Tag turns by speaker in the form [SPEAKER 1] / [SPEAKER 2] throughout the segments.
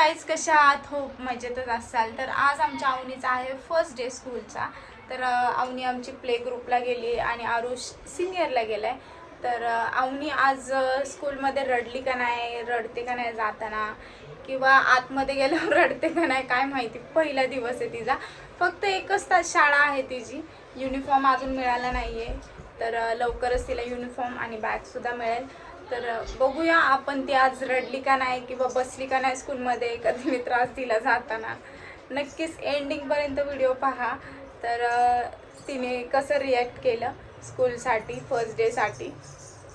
[SPEAKER 1] Guys कशा आहात? हो मजेतच असाल. तर आज आमच्या अवनीचा आहे फर्स्ट डे स्कूलचा तर अवनी आमची प्ले ग्रुपला गेली आणि आरुष सिनियरला गेला आहे तर अवनी आज स्कूलमध्ये रडली का नाही? रडते का नाही जाताना? किंवा आतमध्ये गेल्यावर रडते का नाही? काय माहिती? पहिला दिवस आहे तिचा. फक्त एकच तास शाळा आहे तिची. युनिफॉर्म अजून मिळाला नाही आहे तर लवकरच तिला युनिफॉर्म आणि बॅगसुद्धा मिळेल. तर बघूया आपण ती आज रडली का नाही किंवा बसली का नाही स्कूलमध्ये कधी मी त्रास दिला जाताना नक्कीच एंडिंगपर्यंत व्हिडिओ पहा. तर तिने कसं रिॲक्ट केलं स्कूलसाठी फर्स्ट डेसाठी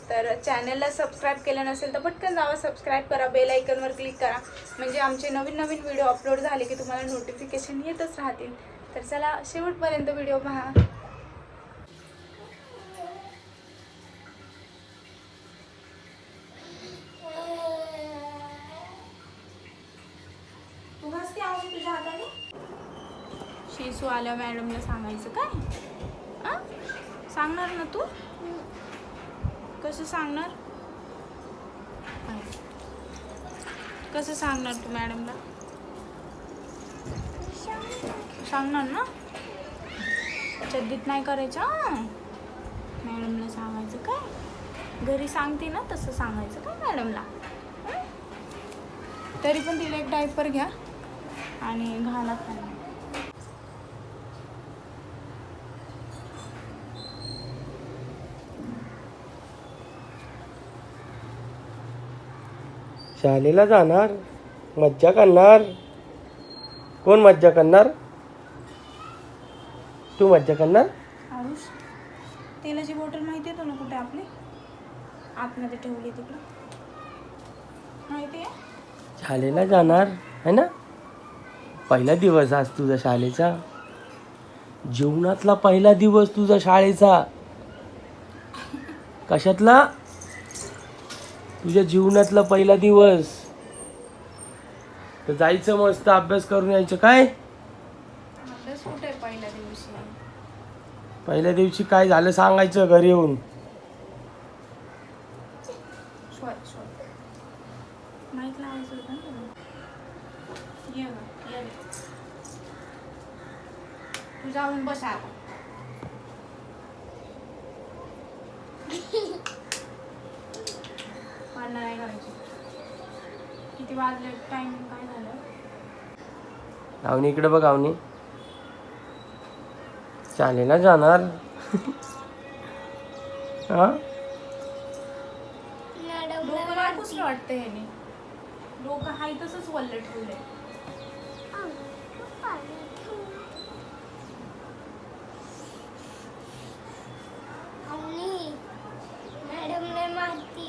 [SPEAKER 1] तर चॅनलला सबस्क्राईब केलं नसेल तर पटकन जावा सबस्क्राईब करा बेल आयकनवर क्लिक करा. म्हणजे आमचे नवीन नवीन व्हिडिओ अपलोड झाले की तुम्हाला नोटिफिकेशन येतच राहतील. तर चला शेवटपर्यंत व्हिडिओ पहा तू घासते आवडी तुझ्या हाताने सो आल्या मॅडमला सांगायचं काय? हां सांगणार ना तू? कसं सांगणार? कसं सांगणार तू मॅडमला? सांगणार ना? चड्डीत नाही करायचं मॅडमला सांगायचं काय? घरी सांगते ना तसं सांगायचं काय मॅडमला? तरी पण तिला एक डायपर घ्या आणि घाला त्यांना
[SPEAKER 2] शाळेला जाणार मज्जा करणार. कोण मज्जा करणार? तू मज्जा करणार?
[SPEAKER 1] आरुष तेलाची बॉटल माहिती आहे तुला कुठे आपली? आतमध्ये ठेवली तिकडं. माहिती आहे?
[SPEAKER 2] शाळेला जाणार है ना? पहिला दिवस आज तुझा शाळेचा. जीवनातला पहिला दिवस तुझा शाळेचा. कशातला? तुझ्या जीवनातला पहिला दिवस. तर जायचं मस्त अभ्यास करून यायचं. काय?
[SPEAKER 1] पहिल्या दिवशी?
[SPEAKER 2] काय झालं सांगायचं घरी येऊन.
[SPEAKER 1] शोध शोध. माहीत लावायचं होतं ना तुला. ये गं, ये रे. तू जाऊन बस करायची. किती वाजले टाइम काय झालं?
[SPEAKER 2] आवनी इकडे बघ आवनी शाळेला जाणार. हा?
[SPEAKER 1] डोकं वाटतं ह्याने. डोकं हाय तसंच वल्ल ठेवलंय
[SPEAKER 3] मॅडमने माहिती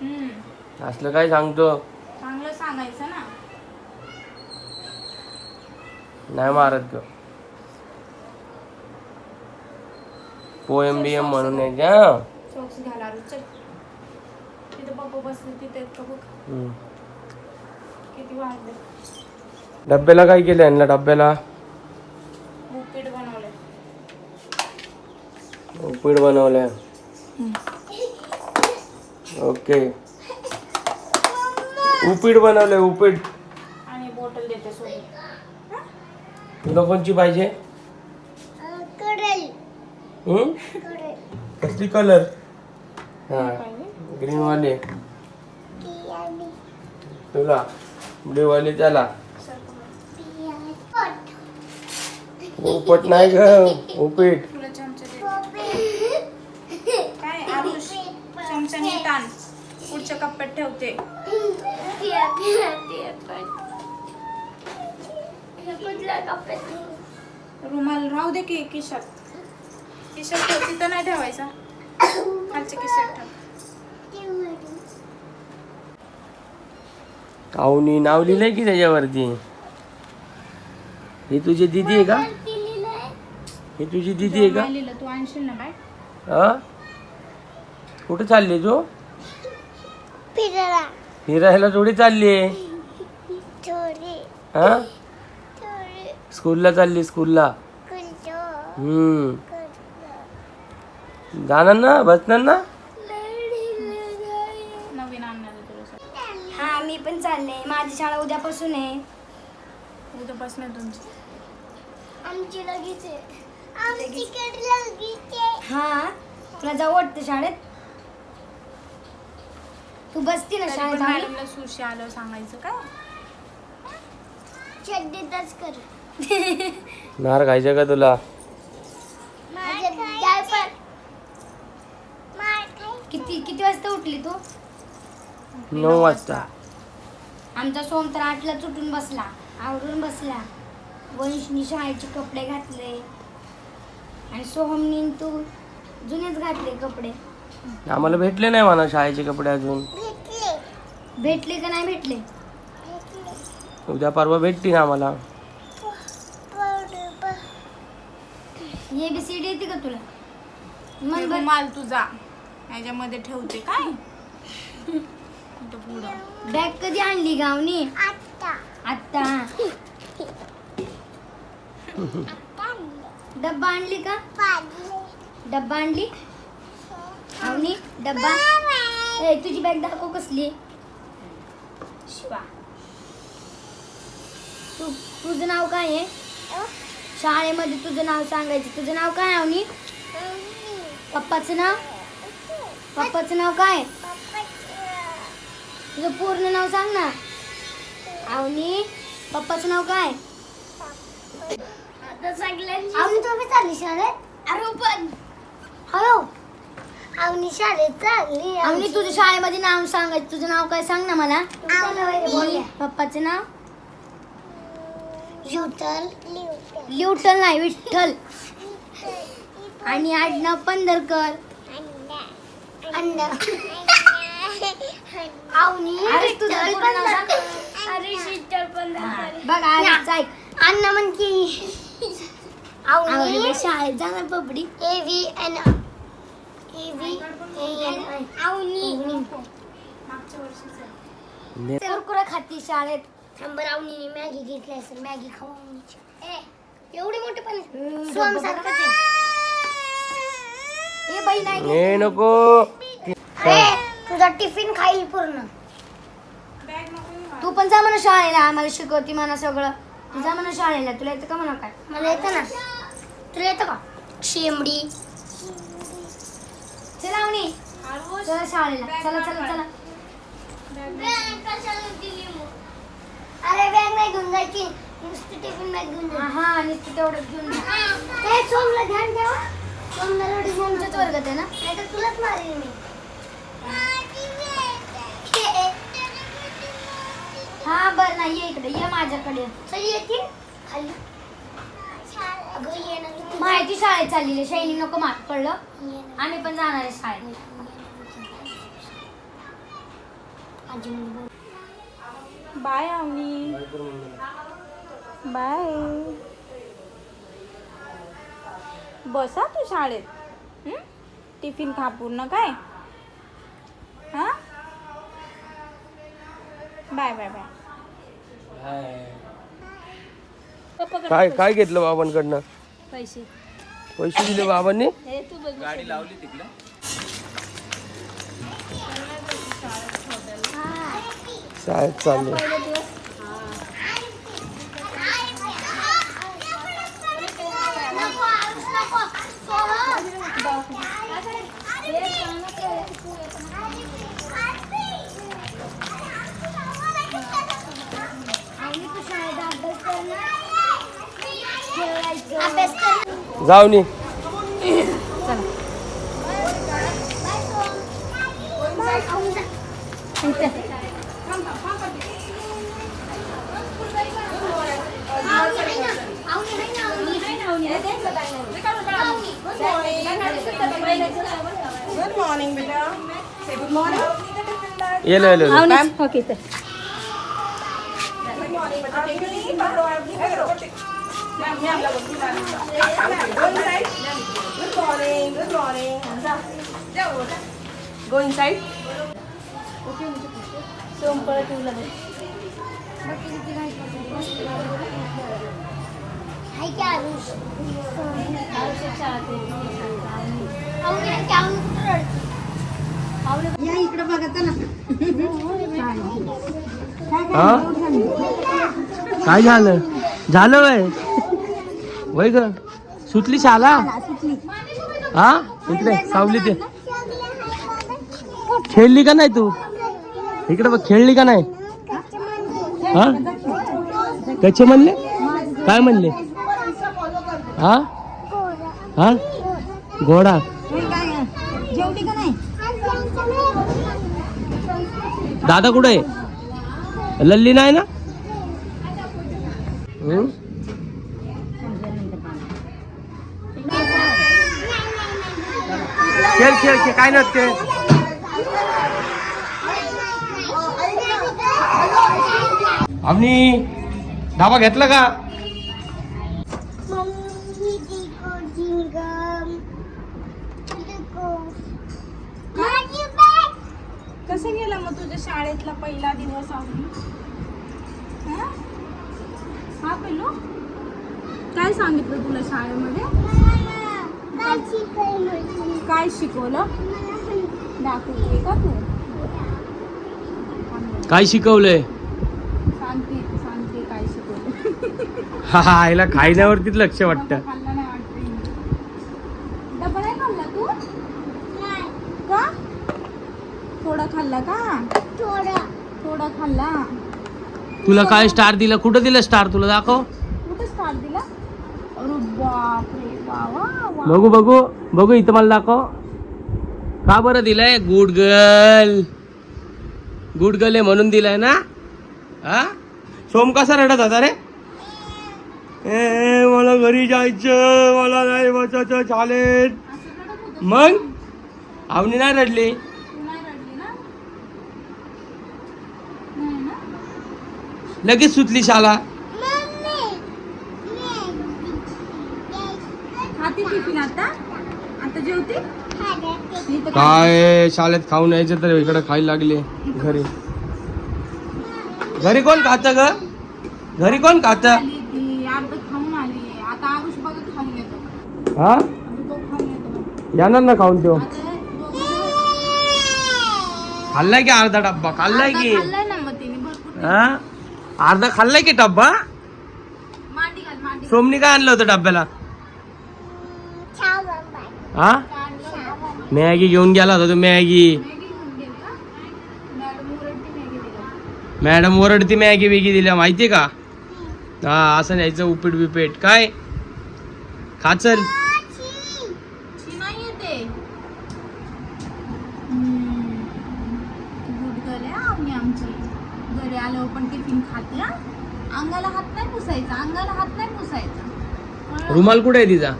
[SPEAKER 1] हम्म
[SPEAKER 2] असलं काय सांगतो?
[SPEAKER 1] चांगलं सांगायचं ना.
[SPEAKER 2] नाही मारत ग. पोएम बिएम म्हणून यायचे हा.
[SPEAKER 1] सॉक्स घाला रे, चल. तिथे पप्पा बसले तिथे का बघ
[SPEAKER 2] हम्म.
[SPEAKER 1] किती वाजले?
[SPEAKER 2] डब्याला काय केलं यांना डब्याला?
[SPEAKER 1] उपीट
[SPEAKER 2] उपीट बनवलंय. ओके. उपीट बनवलंय उपीट.
[SPEAKER 1] आणि बॉटल देते सोबत
[SPEAKER 2] तुला कोणची पाहिजे? कसली कलर हा ग्रीन वाले तुला. ब्ल्यू वाले त्याला. उपट नाही ग. उपीट.
[SPEAKER 1] रुमाल राहू दे की किशात किशात ठेव तिथं नाही ठेवायचा. खालच्या किशात ठेव.
[SPEAKER 2] काऊनी नाव लिहिलंय की त्याच्यावरती? ही तुझी दिदी आहे का. ही तुझी दिदी आहे का?
[SPEAKER 1] लिहिलं तू आणशील ना बाय.
[SPEAKER 2] हा कुठे चालली तू?
[SPEAKER 3] फिरायला.
[SPEAKER 2] फिरायला थोडी चालली आहे.
[SPEAKER 3] थोडी,
[SPEAKER 2] हा. स्कूलला चालली स्कूलला. हम्म. जाणार ना बसणार ना.
[SPEAKER 3] हा मी पण चालले.
[SPEAKER 4] माझी शाळा उद्यापासून आहे.
[SPEAKER 1] उद्यापासून आहे तुमची.
[SPEAKER 3] आमची लगेच आहे. आमची कडे लगेच आहे.
[SPEAKER 4] हा? तुला जाऊ वाटतं शाळेत? तू बसती ना शाळेत आम्ही?
[SPEAKER 1] मॅडमला सुशी आलं सांगायचं काय
[SPEAKER 3] चड्डीतच कर.
[SPEAKER 2] नार खायचं का तुला?
[SPEAKER 4] किती किती वाजता उठली तू?
[SPEAKER 2] नऊ वाजता.
[SPEAKER 4] आमचा सोम तर आठला चुटून बसला आवरून बसला. वंशनी शाळेचे कपडे घातले. आणि सोहमनी तू जुनेच घातले कपडे.
[SPEAKER 2] आम्हाला भेटले नाही म्हणा शाळेचे कपडे अजून.
[SPEAKER 3] भेटले.
[SPEAKER 4] भेटले का नाही भेटले?
[SPEAKER 3] भेटले.
[SPEAKER 2] उद्या परवा भेटतील आम्हाला.
[SPEAKER 4] ए बी सी डी येते का तुला?
[SPEAKER 1] हे
[SPEAKER 4] मन.
[SPEAKER 1] रुमाल तुझा. याच्यामध्ये ठेवते काय? इथं पुढं?
[SPEAKER 4] बॅग कधी आणली गावनी?
[SPEAKER 3] आता
[SPEAKER 4] आत्ता.
[SPEAKER 3] आता
[SPEAKER 4] डब्बा आणली का?
[SPEAKER 3] पाडले
[SPEAKER 4] डब्बा आणली? आवनी डब्बा. ए तुझी बॅग दाखव कसली. शिवा. तू तुझं नाव काय आहे? शाळेमध्ये तुझं नाव सांगायचं. तुझं नाव काय आवनी पप्पाचं नाव? पप्पाचं नाव काय? तुझं पूर्ण नाव सांग ना. आवनी पप्पाचं नाव काय? तुम्ही चालली शाळेत? अरे पण हॅलो?
[SPEAKER 3] शाळेत चालली
[SPEAKER 4] आवनी तुझ्या शाळेमध्ये नाव सांगायचं. तुझं नाव काय सांग ना मला. पप्पाचं नाव?
[SPEAKER 3] युटल
[SPEAKER 4] लिवटल नाही विठ्ठल. आणि आडनाव पंधरकर.
[SPEAKER 3] अंडा.
[SPEAKER 4] आवनी अरे तुझं पूर्ण नाव सांग.
[SPEAKER 3] अरे शीतल पंधरा
[SPEAKER 4] बघ आजच ऐक
[SPEAKER 3] अन्न म्हणती.
[SPEAKER 4] आवनी. शाळेत जाणार पपडी.
[SPEAKER 3] A V N A V N Avani.
[SPEAKER 4] कुरकुरा खाती शाळेत.
[SPEAKER 3] शंभर आवनीने मॅगी घेतली असेल मॅगी खाऊन ए एवढी मोठी पण
[SPEAKER 4] बघा
[SPEAKER 3] आहे
[SPEAKER 4] ए बाई नाही
[SPEAKER 2] हे नको.
[SPEAKER 3] अरे तुझा टिफिन खाईल पूर्ण.
[SPEAKER 4] तू पण जा म्हणा शाळेला आम्हाला शिकवती म्हणा सगळं. तू जा म्हणा शाळेला तुला येतं का म्हणा काय?
[SPEAKER 3] मला येतं ना. तुला येतं का? शेंबडी.
[SPEAKER 4] चला आवनी चला शाळेला. चला चला चला.
[SPEAKER 3] अरे बॅग नाही घेऊन जायची. नुसती टिफिन बॅग घेऊन
[SPEAKER 4] हा,
[SPEAKER 3] जा
[SPEAKER 4] हा आणि तू तेवढं घेऊन जा.
[SPEAKER 3] ते सोमला ध्यान ठेवा. सोमला
[SPEAKER 4] तुमच्याच वर्गात आहे ना?
[SPEAKER 3] नाही तर तुलाच मारेल मी.
[SPEAKER 4] हा बरं नाही ये इकडे. ये माझ्याकडे.
[SPEAKER 3] चल येतील खाली. अगं ये ना तू.
[SPEAKER 4] माहिती शाळेत चाललेली शैली नको माग पडलं
[SPEAKER 3] ये ना.
[SPEAKER 4] आम्ही पण जाणार आहे शाळेत.
[SPEAKER 3] आजी म्हणजे.
[SPEAKER 1] Bye Avni bye. बसा तू शाळेत. हं? टिफिन खा पूर्ण काय? हा? Bye bye bye.
[SPEAKER 2] काय काय घेतलं बाबांकडनं?
[SPEAKER 4] पैसे.
[SPEAKER 2] पैसे दिले बाबांनी? शाळेत चालू जाऊ नी चालले
[SPEAKER 3] नको, आरुष नको. सोहम.
[SPEAKER 4] आणि तू शाळेत अभ्यास कर ना खेळायचं
[SPEAKER 3] अभ्यास कर
[SPEAKER 2] जाऊ नी येलो येलो
[SPEAKER 4] ओके तर
[SPEAKER 3] हाय की आरुष आवनी हाय की आवनी कुठं रडते?
[SPEAKER 4] या इकडे बघा चला.
[SPEAKER 2] हा? काय झालं? झालं वय? वय ग. सुटली शाला? हा? इकडे सावली ते. खेळली का नाही तू? इकडे बघ खेळली का नाही? हा? कसे म्हणले? काय म्हणले? हा? हा? घोडा.
[SPEAKER 4] का नाही?
[SPEAKER 2] दादा कुठे आहे? लल्ली नाही ना? खेळ खेळ खेळ. काय नसते आम्ही धाबा घेतला का?
[SPEAKER 1] कसं गेला मग तुझ्या शाळेतला पहिला दिवस आहे हा? पिल्लू? काय सांगितलं तुला शाळेमध्ये? काय शिकवलं दाखवते का तू?
[SPEAKER 2] काय शिकवलंय?
[SPEAKER 1] सांगते सांगते काय शिकवलं
[SPEAKER 2] हा हा आईला खायल्यावरतीच लक्ष वाटतं
[SPEAKER 1] डबा नाही खाल्ला तू
[SPEAKER 3] नाही
[SPEAKER 1] का थोडा खाल्ला का
[SPEAKER 3] थोडा
[SPEAKER 2] तुला काय स्टार दिला? कुठं दिलं स्टार तुला दाखव.
[SPEAKER 1] कुठे स्टार्ट दिला? अरे बापरे वा वा वा.
[SPEAKER 2] बघू बघू बघू इथं मला दाखव. का बरं दिलंय? गुड गर्ल गुड गर्ल आहे म्हणून दिलाय ना? हा? सोम कसा रडत होता रे? ए मला घरी जायचं मला नाही बसायचं चालेल. मग? आवनी नाही रडली
[SPEAKER 1] तू नाही रडली ना नाही ना
[SPEAKER 2] लगेच सुटली शाला?
[SPEAKER 1] खाती टिफिन आता? आता जेवते? मी तर
[SPEAKER 2] काय शाळेत खाऊन यायचं तर इकडे खायला लागले घरी. घरी कोण खात ग? घरी कोण खात?
[SPEAKER 1] आली ती अर्ध खाऊन आली. आता आरुष बघा खाऊन येतो.
[SPEAKER 2] हा?
[SPEAKER 1] आता तो खाऊन येतो
[SPEAKER 2] येणार ना खाऊन तो खाल्लाय की अर्धा डब्बा? खाल्लाय की? हा? अर्धा खाल्लाय की डब्बा. सोमनी काय आणलं होतं डब्याला? हा? मॅगी घेऊन गेला होता तो मॅगी.
[SPEAKER 1] मॅडम ओरडती मॅगी
[SPEAKER 2] बिगी दिल्या माहितीये का? हा असं न्यायचं उपीट बिपीट. काय? खाचल
[SPEAKER 1] शी नाही येते गुड गर्ल आहे आम्ही आमची घरी आल्यावर पण टिफिन खाते हा अंगाला हात नाही पुसायचा अंगाला हात नाही पुसायचा
[SPEAKER 2] रुमाल कुठे आहे तिचा?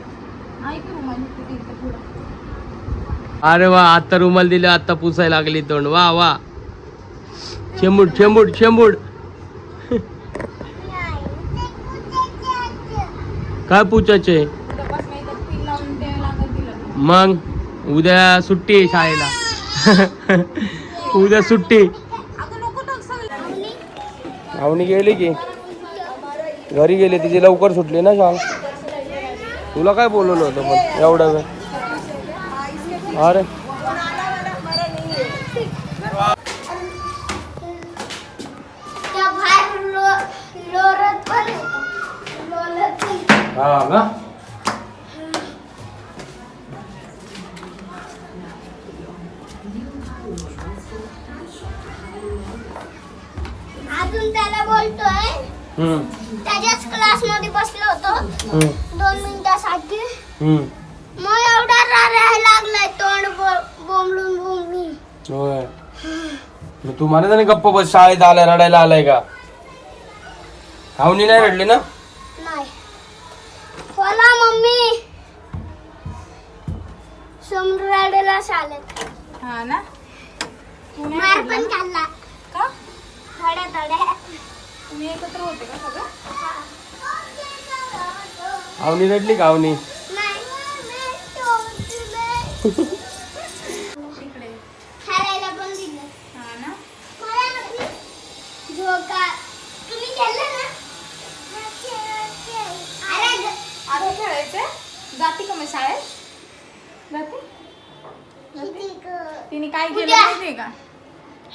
[SPEAKER 2] अरे वा आता रुमाल दिले आता पुसायला लागली तोंड. वा वा. चेंबूड चेंबूड चेंबूड काय पुचायचे मग उद्या सुट्टी आहे शाळेला. उद्या सुट्टी.
[SPEAKER 1] अगं
[SPEAKER 2] गेली की? घरी गेली तिची लवकर सुटली ना शाळा. तुला काय बोलवलं होतं पण? एवढा वेळ. अरे. हा का होय. मग तू म्हणत नाही गप्प बस शाळेत आलाय रडायला आलाय का? आवनी नाही रडली ना?
[SPEAKER 3] नाही. बोला मम्मी. चालत
[SPEAKER 1] हा ना? नाही
[SPEAKER 3] मार
[SPEAKER 1] रडला
[SPEAKER 3] पण? खाल्ला.
[SPEAKER 1] का?
[SPEAKER 3] थोड्या थोड्या.
[SPEAKER 1] तुम्ही एकत्र होते का सगळं?
[SPEAKER 2] आवनी रडली का आवनी
[SPEAKER 1] इकडे
[SPEAKER 3] खेळायला पण दिलं
[SPEAKER 1] हा ना
[SPEAKER 3] मला झोका तुम्ही खेळलं ना अरे ग-
[SPEAKER 1] आता खेळायचंय जाती का मग शाळेत जाते
[SPEAKER 3] किती ग-
[SPEAKER 1] तिने काय केलं. माहितीये का?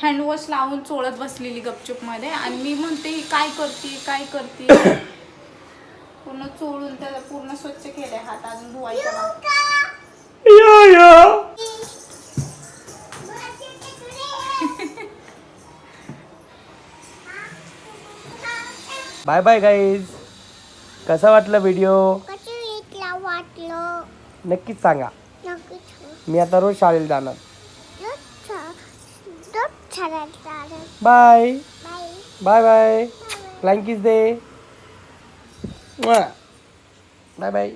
[SPEAKER 1] हँडवॉश लावून चोळत बसलेली गपचूपमध्ये आणि मी म्हणते ही काय करते काय करते? पूर्ण चोळून त्याला पूर्ण स्वच्छ केले हात अजून धुवायचा बाकी.
[SPEAKER 2] Yo yo. Bye bye guys कसा वाटला व्हिडिओ
[SPEAKER 3] कसं वाटलं?
[SPEAKER 2] नक्कीच सांगा.
[SPEAKER 3] नक्कीच.
[SPEAKER 2] मी आता रोज शाळेला जाणार.
[SPEAKER 3] चालेल
[SPEAKER 2] बाय
[SPEAKER 3] बाय
[SPEAKER 2] बाय बाय फ्लँकीज दे बाय बाय